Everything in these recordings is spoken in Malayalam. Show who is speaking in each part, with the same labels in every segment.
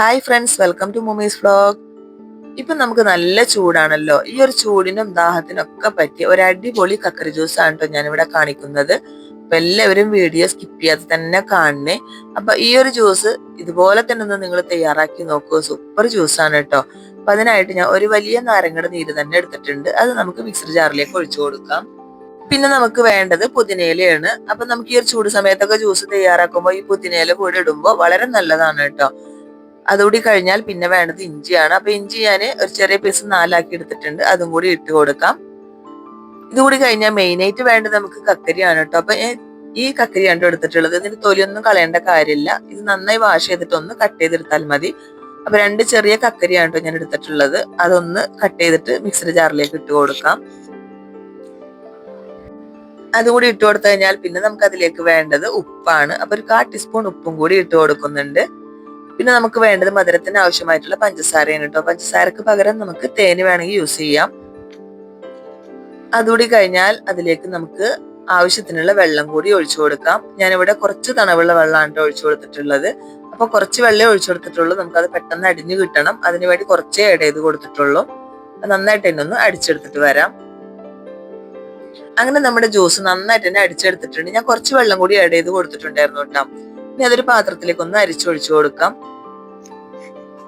Speaker 1: Hi friends welcome to mummy's blog ഇപ്പൊ നമുക്ക് നല്ല ചൂടാണല്ലോ. ഈ ഒരു ചൂടിനും ദാഹത്തിനും ഒക്കെ പറ്റിയ ഒരു അടിപൊളി കക്കരി ജ്യൂസ് ആണ് കേട്ടോ ഞാനിവിടെ കാണിക്കുന്നത്. അപ്പൊ എല്ലാവരും വീഡിയോ സ്കിപ്പ് ചെയ്യാതെ തന്നെ കാണണേ. അപ്പൊ ഈ ഒരു ജ്യൂസ് ഇതുപോലെ തന്നെ ഒന്ന് നിങ്ങൾ തയ്യാറാക്കി നോക്കുക സൂപ്പർ ജ്യൂസ് ആണ് കേട്ടോ അപ്പൊ അതിനായിട്ട് ഞാൻ ഒരു വലിയ നാരങ്ങയുടെ നീര് തന്നെ എടുത്തിട്ടുണ്ട്. അത് നമുക്ക് മിക്സർ ജാറിലേക്ക് ഒഴിച്ചു കൊടുക്കാം. പിന്നെ നമുക്ക് വേണ്ടത് പുതിനയിലയാണ്. അപ്പൊ നമുക്ക് ഈ ഒരു ചൂട് സമയത്തൊക്കെ ജ്യൂസ് തയ്യാറാക്കുമ്പോൾ ഈ പുതിനയില കൂടെ ഇടുമ്പോൾ വളരെ നല്ലതാണ് കേട്ടോ അതുകൂടി കഴിഞ്ഞാൽ പിന്നെ വേണ്ടത് ഇഞ്ചിയാണ്. അപ്പൊ ഇഞ്ചി ഞാൻ ഒരു ചെറിയ പീസ് നാലാക്കി എടുത്തിട്ടുണ്ട്. അതും കൂടി ഇട്ട് കൊടുക്കാം. ഇതുകൂടി കഴിഞ്ഞാൽ മെയിൻ ആയിട്ട് വേണ്ടത് നമുക്ക് കക്കരിയാണ് കേട്ടോ. അപ്പൊ ഈ കക്കരിയാണ് എടുത്തിട്ടുള്ളത്. ഇതിന് തൊലിയൊന്നും കളയേണ്ട കാര്യമില്ല. ഇത് നന്നായി വാഷ് ചെയ്തിട്ട് ഒന്ന് കട്ട് ചെയ്തെടുത്താൽ മതി. അപ്പൊ രണ്ട് ചെറിയ കക്കരിയാണ് കേട്ടോ ഞാൻ എടുത്തിട്ടുള്ളത്. അതൊന്ന് കട്ട് ചെയ്തിട്ട് മിക്സർ ജാറിലേക്ക് ഇട്ട് കൊടുക്കാം. അതുകൂടി ഇട്ട് കൊടുത്തു കഴിഞ്ഞാൽ പിന്നെ നമുക്ക് അതിലേക്ക് വേണ്ടത് ഉപ്പാണ്. അപ്പൊ ഒരു കാ ടീസ്പൂൺ ഉപ്പും കൂടി ഇട്ട് കൊടുക്കുന്നുണ്ട്. പിന്നെ നമുക്ക് വേണ്ടത് മധുരത്തിന് ആവശ്യമായിട്ടുള്ള പഞ്ചസാരയാണ് കേട്ടോ. പഞ്ചസാരക്ക് പകരം നമുക്ക് തേന് വേണമെങ്കിൽ യൂസ് ചെയ്യാം. അതുകൂടി കഴിഞ്ഞാൽ അതിലേക്ക് നമുക്ക് ആവശ്യത്തിനുള്ള വെള്ളം കൂടി ഒഴിച്ചു കൊടുക്കാം. ഞാനിവിടെ കുറച്ച് തണവുള്ള വെള്ളമാണ് കേട്ടോ ഒഴിച്ചു കൊടുത്തിട്ടുള്ളത്. അപ്പൊ കുറച്ച് വെള്ളം ഒഴിച്ചു കൊടുത്തിട്ടുള്ളൂ. നമുക്ക് അത് പെട്ടെന്ന് അടിഞ്ഞു കിട്ടണം. അതിനു വേണ്ടി കുറച്ചേ ആഡ് ചെയ്ത് കൊടുത്തിട്ടുള്ളൂ. നന്നായിട്ട് തന്നെ ഒന്ന് അടിച്ചെടുത്തിട്ട് വരാം. അങ്ങനെ നമ്മുടെ ജ്യൂസ് നന്നായിട്ട് തന്നെ അടിച്ചെടുത്തിട്ടുണ്ട്. ഞാൻ കുറച്ച് വെള്ളം കൂടി ആഡ് ചെയ്ത് കൊടുത്തിട്ടുണ്ടായിരുന്നു കേട്ടോ. ഇനി അതൊരു പാത്രത്തിലേക്ക് ഒന്ന് അരിച്ചൊഴിച്ചു കൊടുക്കാം.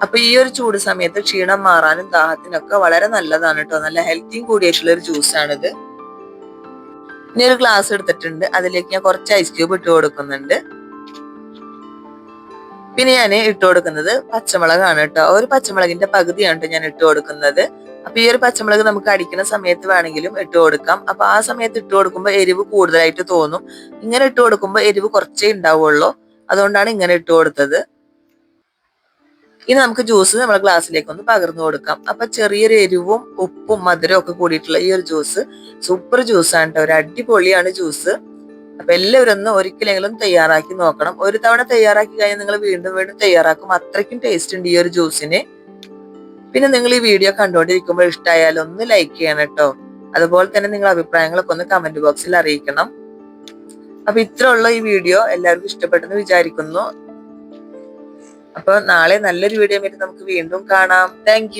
Speaker 1: അപ്പൊ ഈ ഒരു ചൂട് സമയത്ത് ക്ഷീണം മാറാനും ദാഹത്തിനൊക്കെ വളരെ നല്ലതാണ് കേട്ടോ. നല്ല ഹെൽത്തിയും കൂടിയായിട്ടുള്ള ഒരു ജ്യൂസാണിത് ഇനി ഒരു ഗ്ലാസ് എടുത്തിട്ടുണ്ട്. അതിലേക്ക് ഞാൻ കുറച്ച് ഐസ് ക്യൂബ് ഇട്ട് കൊടുക്കുന്നുണ്ട്. പിന്നെ ഞാൻ ഇട്ട് കൊടുക്കുന്നത് പച്ചമുളകാണ് കേട്ടോ. ഒരു പച്ചമുളകിന്റെ പകുതിയാണ് കേട്ടോ ഞാൻ ഇട്ട് കൊടുക്കുന്നത്. അപ്പൊ ഈ ഒരു പച്ചമുളക് നമുക്ക് അടിക്കുന്ന സമയത്ത് വേണമെങ്കിലും ഇട്ട് കൊടുക്കാം. അപ്പൊ ആ സമയത്ത് ഇട്ട് കൊടുക്കുമ്പോൾ എരിവ് കൂടുതലായിട്ട് തോന്നും. ഇങ്ങനെ ഇട്ട് കൊടുക്കുമ്പോൾ എരിവ് കുറച്ചേ ഉണ്ടാവുള്ളൂ. അതുകൊണ്ടാണ് ഇങ്ങനെ ഇട്ട് കൊടുത്തത്. ഇനി നമുക്ക് ജ്യൂസ് നമ്മുടെ ഗ്ലാസ്സിലേക്ക് ഒന്ന് പകർന്നു കൊടുക്കാം. അപ്പൊ ചെറിയൊരു എരിവും ഉപ്പും മധുരവും ഒക്കെ കൂടിയിട്ടുള്ള ഈ ഒരു ജ്യൂസ് സൂപ്പർ ജ്യൂസാണ് കേട്ടോ ഒരു അടിപൊളിയാണ് ജ്യൂസ് അപ്പൊ എല്ലാവരും ഒന്ന് ഒരിക്കലെങ്കിലും തയ്യാറാക്കി നോക്കണം. ഒരു തവണ തയ്യാറാക്കി കഴിഞ്ഞാൽ നിങ്ങൾ വീണ്ടും വീണ്ടും തയ്യാറാക്കും. അത്രയ്ക്കും ടേസ്റ്റ് ഉണ്ട് ഈ ഒരു ജ്യൂസിന് പിന്നെ നിങ്ങൾ ഈ വീഡിയോ കണ്ടുകൊണ്ടിരിക്കുമ്പോൾ ഇഷ്ടമായാലും ഒന്ന് ലൈക്ക് ചെയ്യണം കേട്ടോ അതുപോലെ തന്നെ നിങ്ങൾ അഭിപ്രായങ്ങളൊക്കെ ഒന്ന് കമന്റ് ബോക്സിൽ അറിയിക്കണം. അപ്പൊ ഇത്രയുള്ള ഈ വീഡിയോ എല്ലാവർക്കും ഇഷ്ടപ്പെട്ടെന്ന് വിചാരിക്കുന്നു. അപ്പൊ നാളെ നല്ലൊരു വീഡിയോ നമുക്ക് വീണ്ടും കാണാം. താങ്ക്